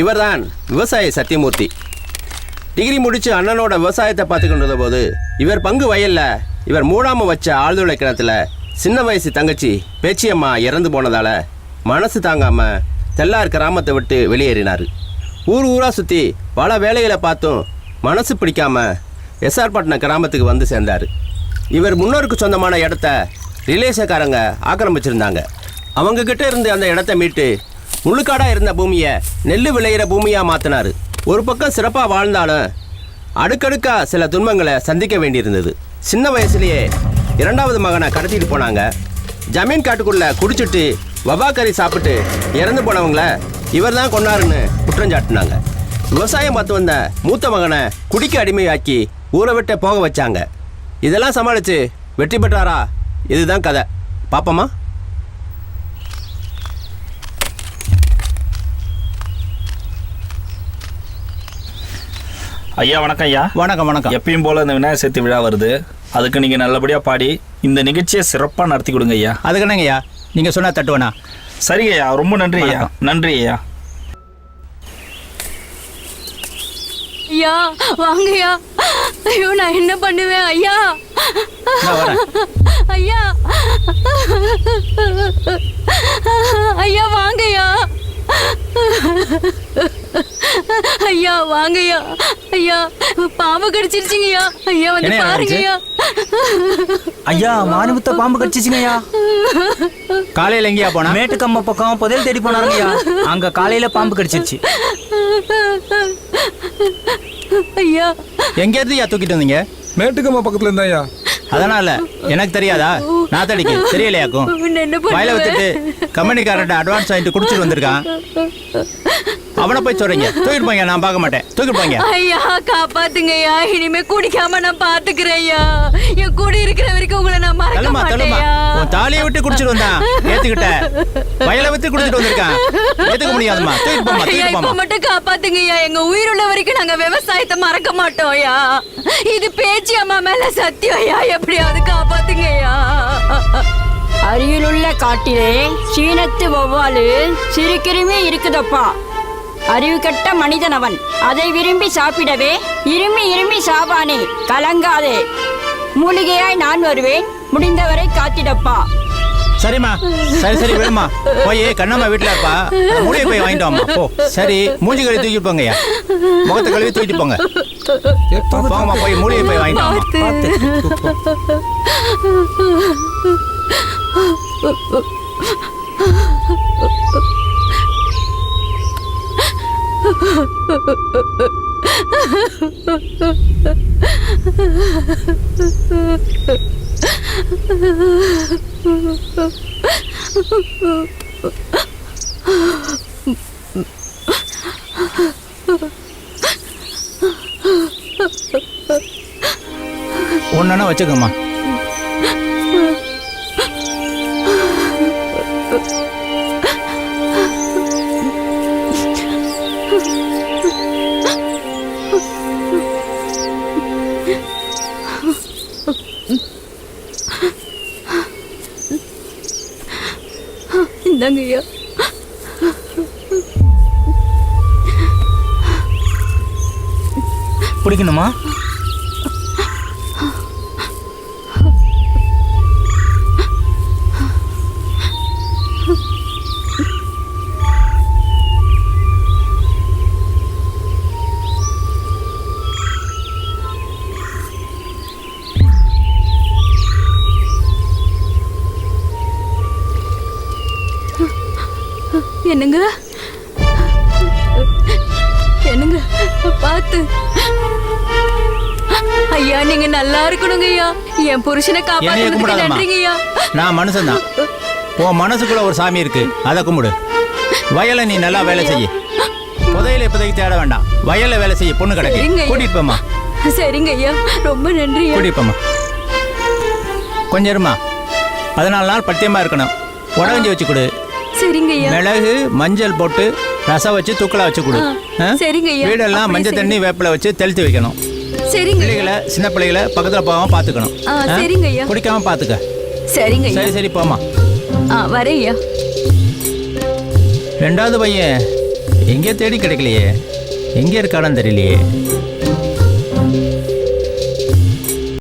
இவர்தான் விவசாயி சத்தியமூர்த்தி. டிகிரி முடித்து அண்ணனோட விவசாயத்தை பார்த்துக்கிட்டு போது இவர் பங்கு வயல்ல இவர் மூடாமல் வச்ச ஆழ்துளை கிணத்துல சின்ன வயசு தங்கச்சி பேச்சியம்மா இறந்து போனதால் மனசு தாங்காமல் தெல்லார் கிராமத்தை விட்டு வெளியேறினார். ஊர் ஊராக சுற்றி பல வேலைகளை பார்த்தும் மனசு பிடிக்காம எஸ்ஆர்பட்டினம் கிராமத்துக்கு வந்து சேர்ந்தார். இவர் முன்னோருக்கு சொந்தமான இடத்த ரிலேஷக்காரங்க ஆக்கிரமிச்சிருந்தாங்க. அவங்கக்கிட்ட இருந்து அந்த இடத்த மீட்டு முழுக்காடா இருந்த பூமியை நெல் விளையிற பூமியா மாத்தினாரு. ஒரு பக்கம் சிறப்பா வாழ்ந்தாலும் அடுக்கடுக்கா சில துன்பங்களை சந்திக்க வேண்டியிருந்தது. சின்ன வயசுலயே இரண்டாவது மகனை கடத்திட்டு போனாங்க. ஜமீன் காட்டுக்குள்ள குடிச்சிட்டு வபாக்கறி சாப்பிட்டு இறந்து போனவங்கள இவர் தான் கொண்டாருன்னு குற்றஞ்சாட்டினாங்க விவசாயம் பார்த்து வந்த மூத்த மகனை குடிக்க அடிமையாக்கி ஊரை விட்டு போக வச்சாங்க. இதெல்லாம் சமாளித்து வெற்றி பெற்றாரா? இதுதான் கதை. பாப்போமா ஐயா வணக்கம் ஐயா. வணக்கம் வணக்கம். எப்பயும் போல இந்த விநாயகர் சதுர்த்தி விழா வருது. அதுக்கு நீங்க நல்லபடியா பாடி இந்த நிகழ்ச்சியை சிறப்பா நடத்தி கொடுங்க ஐயா. அதுக்கு என்னங்கய்யா நீங்கள் சொன்னா தட்டுவேனா? சரிங்க ஐயா ரொம்ப நன்றி ஐயா. நன்றி ஐயா. ஐயா வாங்கய்யா ஐயோ. நான் என்ன பண்ணுவேன் ஐயா? ஐயா. ஐயா வாங்கய்யா ஐயா. வாங்கய்யா. ஐயா பாம்பு கடிச்சிருச்சுங்கய்யா. ஐயா வந்து பாருங்கய்யா. ஐயா மாரிமுத்த பாம்பு கடிச்சிச்சுங்கய்யா. காலையில் எங்கேயா போனா? மேட்டுக்கம்ம பக்கம் புதையல் தேடி போனாருங்கய்யா. அங்க காலையில பாம்பு கடிச்சிருச்சு ஐயா. எங்க இருந்துயா தூக்கிட்டு வந்தீங்க? மேட்டுக்கம்மா பக்கத்துல இருந்தாயா அதனால எனக்கு தெரியாதா? நாத்தடிக்கு தெரியலையாக்கும்? உன்னை என்ன வயலை வித்துட்டு கம்பெனிக்காரர்கிட்ட அட்வான்ஸ் வாங்கிட்டு குடிச்சிட்டு வந்திருக்கான். அவனை போய் சொல்றீங்க. தூக்கிட்டு போங்க நான் பார்க்க மாட்டேன். தூக்கிட்டு போங்க. ஐயா காப்பாத்துங்கய்யா இனிமே குடிக்காம நான் பாத்துக்கிறேன் ஐயா. என் கூட இருக்கிற வரைக்கும் உங்களை நான் மறக்க மாட்டேயா உன் தாலியை விட்டு குடிச்சிட்டு வந்தான். ஏத்துக்கிட்ட. வயலை வித்து குடிச்சிட்டு வந்திருக்கான். ஏத்துக்க முடியாதுமா தூக்கிட்டு போமா ஐயா தூக்கிட்டு போமா மட்டும் காப்பாத்துங்கய்யா எங்க உயிருள்ள வரைக்கும் நாங்க விவசாயத்தை மறக்க மாட்டோம்யா இது பேச்சு அம்மா மேல சத்தியம் ஐயா. எப்படியாவது காப்பாத்துங்கய்யா அருகிலுள்ள காட்டிலே சீனத்து வௌவாலு சிறுகிருமி இருக்குதப்பா. அறிவு கெட்ட மனிதன் அவன் அதை விரும்பி சாப்பிடவே இருமி இருமி சாவானே கலங்காதே. மூலிகையாய் நான் வருவேன் முடிந்தவரை காத்திடப்பா. சரிம்மா சரி சரி விடுமா போய் கண்ணம்மா வீட்டில் இருப்பா. மூலிகை போய் வாங்கிட்டு வாம்மா போ. சரி மூஞ்சி கழுவி தூக்கிட்டு போங்கய்யா. முகத்தை கழுவி தூக்கிட்டு போங்க. போங்கம்மா போய் மூலிகை போய் வாங்கிட்டு வாம்மா. ஒன்னா வச்சுக்கோமா இந்தாங்க ஐயா பிடிக்கணுமா என்னங்க என்னங்க பார்த்து. ஐயா நீங்க நல்லா இருக்கணுங்க ஐயா. என் புருஷனை காப்பாத்துறதுக்கு நன்றிங்க ஐயா. நான் மனுஷன்தான். உன் மனசுக்குள்ள ஒரு சாமி இருக்கு. அதை கும்பிடு. வயலை நீ நல்லா வேலை செய்ய. புதையில இப்போதைக்கு தேட வேண்டாம். வயல்ல வேலை செய்ய. பொண்ணு கிடைக்கு. கூட்டிட்டு போம்மா. சரிங்க ஐயா. ரொம்ப நன்றி. கூட்டிட்டு போம்மா. கொஞ்சம் இருமா பதினாலு நாள் பத்தியமா இருக்கணும். உடகஞ்சி வச்சு கொடு. சரிங்க ஐயா மிளகு மஞ்சள் போட்டு ரசம் வச்சு தூக்கலா வச்சு கொடு. ஆ? சரிங்க. வீடெல்லாம் அப்படியே மஞ்சள் தண்ணி வேப்பில வச்சு தெளித்து வைக்கணும். சரிங்க. பிள்ளைகளை சின்ன பிள்ளைகளை பக்கத்துல போகாம பாத்துக்கணும் ஆ, ஆ? குடிக்காம பாத்துக்க சரிங்க சரி சரி போமா ஆ ரெண்டாவது பையன் எங்கே தேடி கிடைக்கலையே. எங்கே இருக்கானு தெரியலையே.